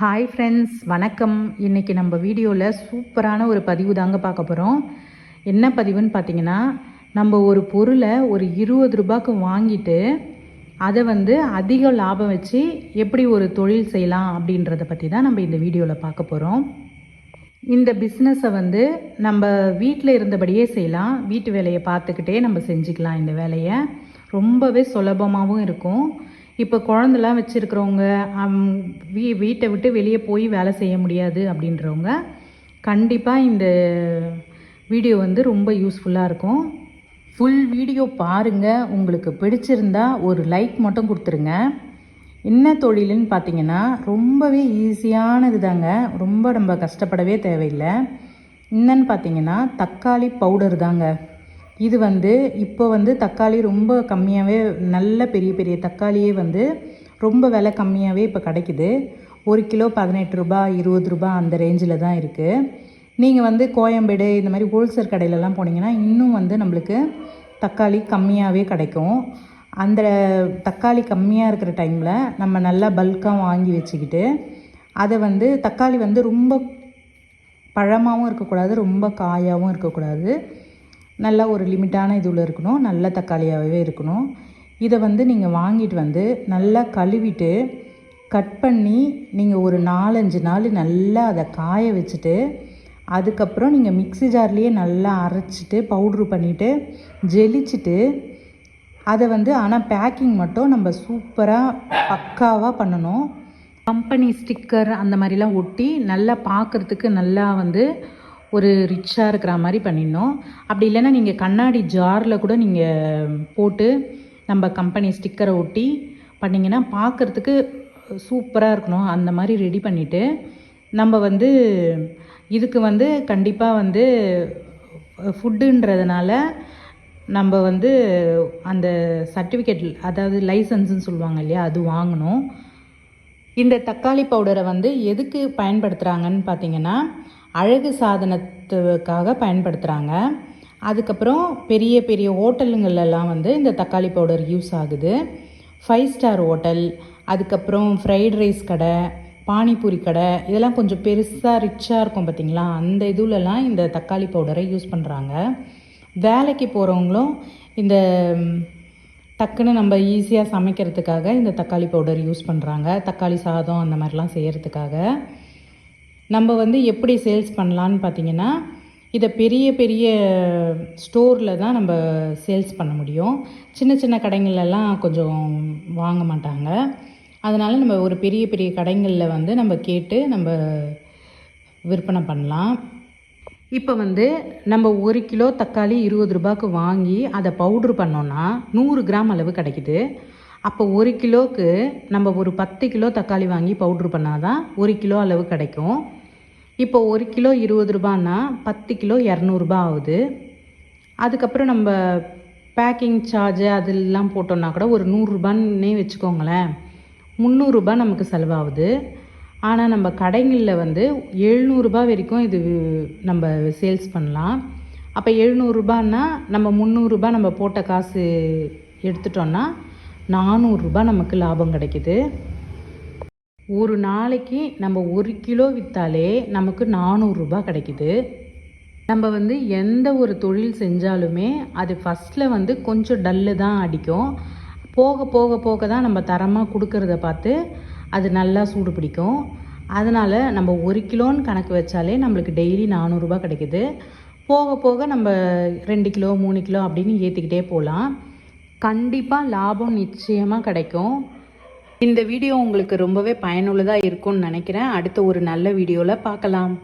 Hi friends வணக்கம். இன்றைக்கி நம்ம வீடியோவில் சூப்பரான ஒரு பதிவு தாங்க பார்க்க போகிறோம் என்ன பதிவுன்னு பார்த்தீங்கன்னா நம்ம ஒரு பொருளை ஒரு இருபது ரூபாய்க்கு வாங்கிட்டு அதை வந்து அதிக லாபம் வச்சு எப்படி ஒரு தொழில் செய்யலாம் அப்படின்றத பற்றி தான் நம்ம இந்த வீடியோவில் பார்க்க போகிறோம் இந்த பிஸ்னஸை வந்து நம்ம வீட்டில் இருந்தபடியே செய்யலாம். வீட்டு வேலையை பார்த்துக்கிட்டே நம்ம செஞ்சுக்கலாம் இந்த வேலையை. ரொம்பவே சுலபமாகவும் இருக்கும். இப்போ குழந்தெல்லாம் வச்சுருக்கிறவங்க வீ வீட்டை விட்டு வெளியே போய் வேலை செய்ய முடியாது அப்படின்றவங்க கண்டிப்பாக இந்த வீடியோ வந்து ரொம்ப யூஸ்ஃபுல்லாக இருக்கும். ஃபுல் வீடியோ பாருங்கள் உங்களுக்கு பிடிச்சிருந்தா ஒரு லைக் மட்டும் கொடுத்துருங்க. என்ன தொழிலுன்னு பார்த்தீங்கன்னா ரொம்பவே ஈஸியானது தாங்க. ரொம்ப நம்ம கஷ்டப்படவே தேவையில்லை. என்னன்னு பார்த்தீங்கன்னா தக்காளி பவுடர் தாங்க. இது வந்து இப்போ வந்து தக்காளி ரொம்ப கம்மியாகவே நல்ல பெரிய பெரிய தக்காளியே வந்து ரொம்ப விலை கம்மியாகவே இப்போ கிடைக்குது. ஒரு கிலோ பதினெட்டு ரூபா இருபது ரூபா அந்த ரேஞ்சில் தான் இருக்குது நீங்கள் வந்து கோயம்பேடு இந்த மாதிரி ஹோல்சேல் கடையிலலாம் போனீங்கன்னா இன்னும் வந்து நம்மளுக்கு தக்காளி கம்மியாகவே கிடைக்கும். அந்த தக்காளி கம்மியாக இருக்கிற டைமில் நம்ம நல்லா பல்காக வாங்கி வச்சுக்கிட்டு அதை வந்து தக்காளி வந்து ரொம்ப பழமாகவும் இருக்கக்கூடாது ரொம்ப காயாகவும் இருக்கக்கூடாது. நல்லா ஒரு லிமிட்டான இதில் இருக்கணும். நல்ல தக்காளியாகவே இருக்கணும். இதை வந்து நீங்கள் வாங்கிட்டு வந்து நல்லா கழுவிட்டு கட் பண்ணி நீங்கள் ஒரு நாலஞ்சு நாள் நல்லா அதை காய வச்சுட்டு அதுக்கப்புறம் நீங்கள் மிக்ஸி ஜார்லேயே நல்லா அரைச்சிட்டு பவுட்ரு பண்ணிவிட்டு ஜெலிச்சிட்டு அதை வந்து ஆனால் பேக்கிங் மட்டும் நம்ம சூப்பராக பக்காவாக பண்ணணும். கம்பெனி ஸ்டிக்கர் அந்த மாதிரிலாம் ஒட்டி நல்லா பார்க்குறதுக்கு நல்லா வந்து ஒரு ரிச்சாக இருக்கிற மாதிரி பண்ணிடணும். அப்படி இல்லைன்னா நீங்கள் கண்ணாடி ஜாரில் கூட நீங்கள் போட்டு நம்ம கம்பெனி ஸ்டிக்கரை ஒட்டி பண்ணிங்கன்னா பார்க்குறதுக்கு சூப்பராக இருக்கணும். அந்த மாதிரி ரெடி பண்ணிவிட்டு நம்ம வந்து இதுக்கு வந்து கண்டிப்பாக வந்து ஃபுட்டுன்றதுனால நம்ம வந்து அந்த சர்டிஃபிகேட் அதாவது லைசன்ஸுன்னு சொல்லுவாங்க இல்லையா அது வாங்கணும். இந்த தக்காளி பவுடரை வந்து எதுக்கு பயன்படுத்துகிறாங்கன்னு பார்த்தீங்கன்னா அழகு சாதனத்துக்காக பயன்படுத்துகிறாங்க அதுக்கப்புறம் பெரிய பெரிய ஹோட்டலுங்களெல்லாம் வந்து இந்த தக்காளி பவுடர் யூஸ் ஆகுது. ஃபைவ் ஸ்டார் ஹோட்டல் அதுக்கப்புறம் ஃப்ரைட் ரைஸ் கடை பானிபூரி கடை இதெல்லாம் கொஞ்சம் பெருசாக ரிச்சாக இருக்கும் பார்த்திங்களா அந்த இதுலலாம் இந்த தக்காளி பவுடரை யூஸ் பண்ணுறாங்க வேலைக்கு போகிறவங்களும் இந்த டக்குன்னு நம்ம ஈஸியாக சமைக்கிறதுக்காக இந்த தக்காளி பவுடர் யூஸ் பண்ணுறாங்க தக்காளி சாதம் அந்த மாதிரிலாம் செய்கிறதுக்காக நம்ம வந்து எப்படி சேல்ஸ் பண்ணலான்னு பார்த்தீங்கன்னா இதை பெரிய பெரிய ஸ்டோரில் தான் நம்ம சேல்ஸ் பண்ண முடியும். சின்ன சின்ன கடைங்களெல்லாம் கொஞ்சம் வாங்க மாட்டாங்க. அதனால் நம்ம ஒரு பெரிய பெரிய கடைங்களில் வந்து நம்ம கேட்டு நம்ம விற்பனை பண்ணலாம். இப்போ வந்து நம்ம ஒரு கிலோ தக்காளி இருபது ரூபாய்க்கு வாங்கி அதை பவுட்ரு பண்ணோன்னா நூறு கிராம் அளவு கிடைக்குது. அப்போ ஒரு கிலோவுக்கு நம்ம ஒரு பத்து கிலோ தக்காளி வாங்கி பவுட்ரு பண்ணால் தான் ஒரு கிலோ அளவு கிடைக்கும். இப்போ ஒரு கிலோ இருபது ரூபான்னா பத்து கிலோ இரநூறுபா ஆகுது. அதுக்கப்புறம் நம்ம பேக்கிங் சார்ஜு அதெல்லாம் போட்டோன்னா கூட ஒரு நூறுரூபான்னே வச்சுக்கோங்களேன். முந்நூறுரூபா நமக்கு செலவாகுது. ஆனால் நம்ம கடைங்களில் வந்து எழுநூறுபா வரைக்கும் இது நம்ம சேல்ஸ் பண்ணலாம். அப்போ எழுநூறுபான்னா நம்ம முந்நூறுரூபா நம்ம போட்ட காசு எடுத்துட்டோன்னா நானூறுரூபா நமக்கு லாபம் கிடைக்குது. ஒரு நாளைக்கு நம்ம ஒரு கிலோ விற்றாலே நமக்கு நானூறுரூபா கிடைக்குது. நம்ம வந்து எந்த ஒரு தொழில் செஞ்சாலுமே அது ஃபஸ்ட்டில் வந்து கொஞ்சம் டல்லு தான் அடிக்கும். போக போக போக தான் நம்ம தரமாக கொடுக்கறத பார்த்து அது நல்லா சூடு பிடிக்கும். அதனால் நம்ம ஒரு கிலோன்னு கணக்கு வச்சாலே நம்மளுக்கு டெய்லி நானூறுரூபா கிடைக்குது. போக போக நம்ம ரெண்டு கிலோ மூணு கிலோ அப்படின்னு ஏற்றிக்கிட்டே போகலாம். கண்டிப்பாக லாபம் நிச்சயமாக கிடைக்கும். இந்த வீடியோ உங்களுக்கு ரொம்பவே பயனுள்ளதாக இருக்கும்னு நினைக்கிறேன். அடுத்த ஒரு நல்ல வீடியோவில் பார்க்கலாம்.